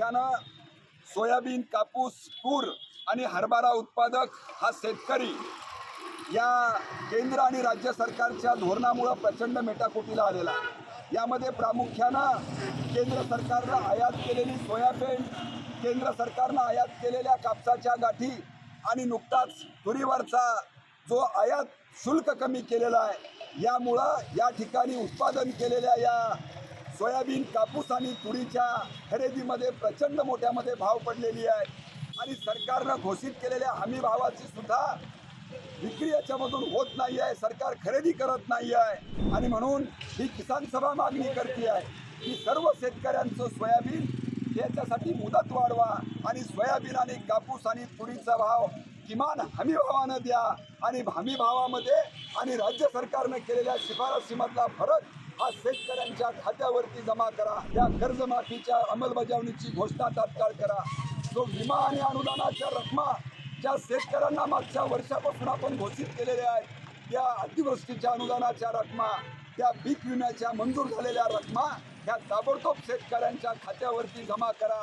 प्रामुख्यानं सोयाबीन कापूस तूर आणि हरभरा उत्पादक हा शेतकरी या केंद्र आणि राज्य सरकारच्या धोरणामुळं प्रचंड मेटाकुटीला आलेला आहे. यामध्ये प्रामुख्यानं केंद्र सरकारनं आयात केलेली सोयाबीन केंद्र सरकारनं आयात केलेल्या कापसाच्या गाठी आणि नुकताच तुरीवरचा जो आयात शुल्क कमी केलेला आहे यामुळं या ठिकाणी उत्पादन केलेल्या या सोयाबीन कापूस आणि तुरीच्या खरेदीमध्ये प्रचंड मोठ्यामध्ये भाव पडलेली आहे. आणि सरकारनं घोषित केलेल्या हमी भावाची सुद्धा विक्री याच्यामधून होत नाही आहे. सरकार खरेदी करत नाही आहे. आणि म्हणून ही किसान सभा मागणी करते आहे की सर्व शेतकऱ्यांचं सोयाबीन याच्यासाठी मुदत वाढवा आणि सोयाबीन आणि कापूस आणि तुरीचा भाव किमान हमी भावानं द्या. आणि हमी भावामध्ये आणि राज्य सरकारनं केलेल्या शिफारसीमधला फरक हा शेतकऱ्यांच्या खात्यावरती जमा करा. या कर्जमाफीच्या अंमलबजावणीची घोषणा तात्काळ करा. जो विमा आणि अनुदानाच्या रकमा ज्या शेतकऱ्यांना मागच्या वर्षापासून आपण घोषित केलेल्या आहेत त्या अतिवृष्टीच्या अनुदानाच्या रकमा त्या पीक विम्याच्या मंजूर झालेल्या रकमा ह्या ताबडतोब शेतकऱ्यांच्या खात्यावरती जमा करा.